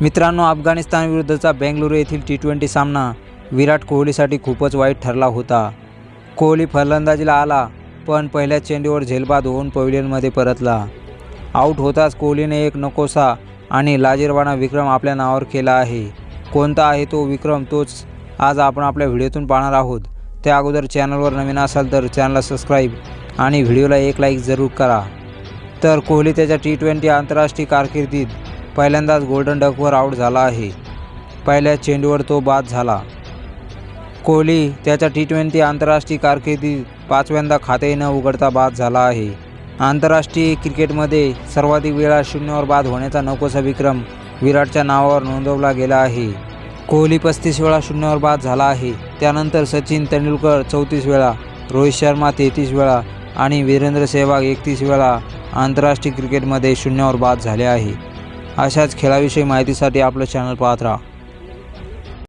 मित्रांनो अफगाणिस्तान विरुद्धचा येथील टी ट्वेंटी सामना विराट कोहलीसाठी खूपच वाईट ठरला होता. कोहली फलंदाजीला आला पण पहिल्या चेंडूवर झेलबाद होऊन पवेलियनमध्ये परतला. आऊट होताच कोहलीने एक नकोसा आणि लाजीरवाणा विक्रम आपल्या नावावर केला आहे. कोणता आहे तो विक्रम? तोच आज आपण आपल्या व्हिडिओतून पाहणार आहोत. त्या अगोदर चॅनलवर नवीन असाल तर चॅनलला सबस्क्राईब आणि व्हिडिओला एक लाईक जरूर करा. तर कोहली त्याच्या टी ट्वेंटी आंतरराष्ट्रीय कारकिर्दीत पहिल्यांदाच गोल्डन डकवर आऊट झाला आहे. पहिल्या चेंडूवर तो बाद झाला. कोहली त्याच्या टी ट्वेंटी आंतरराष्ट्रीय कारकिर्दीत पाचव्यांदा खाते न उघडता बाद झाला आहे. आंतरराष्ट्रीय क्रिकेटमध्ये सर्वाधिक वेळा शून्यावर बाद होण्याचा नकोसा विक्रम विराटच्या नावावर नोंदवला गेला आहे. कोहली पस्तीस वेळा शून्यावर बाद झाला आहे. त्यानंतर सचिन तेंडुलकर चौतीस वेळा रोहित शर्मा तेहतीस वेळा आणि वीरेंद्र सेहवाग एकतीस वेळा आंतरराष्ट्रीय क्रिकेटमध्ये शून्यावर बाद झाले आहे. अशाच खेळाविषयी माहितीसाठी आपलं चॅनल पाहत राहा.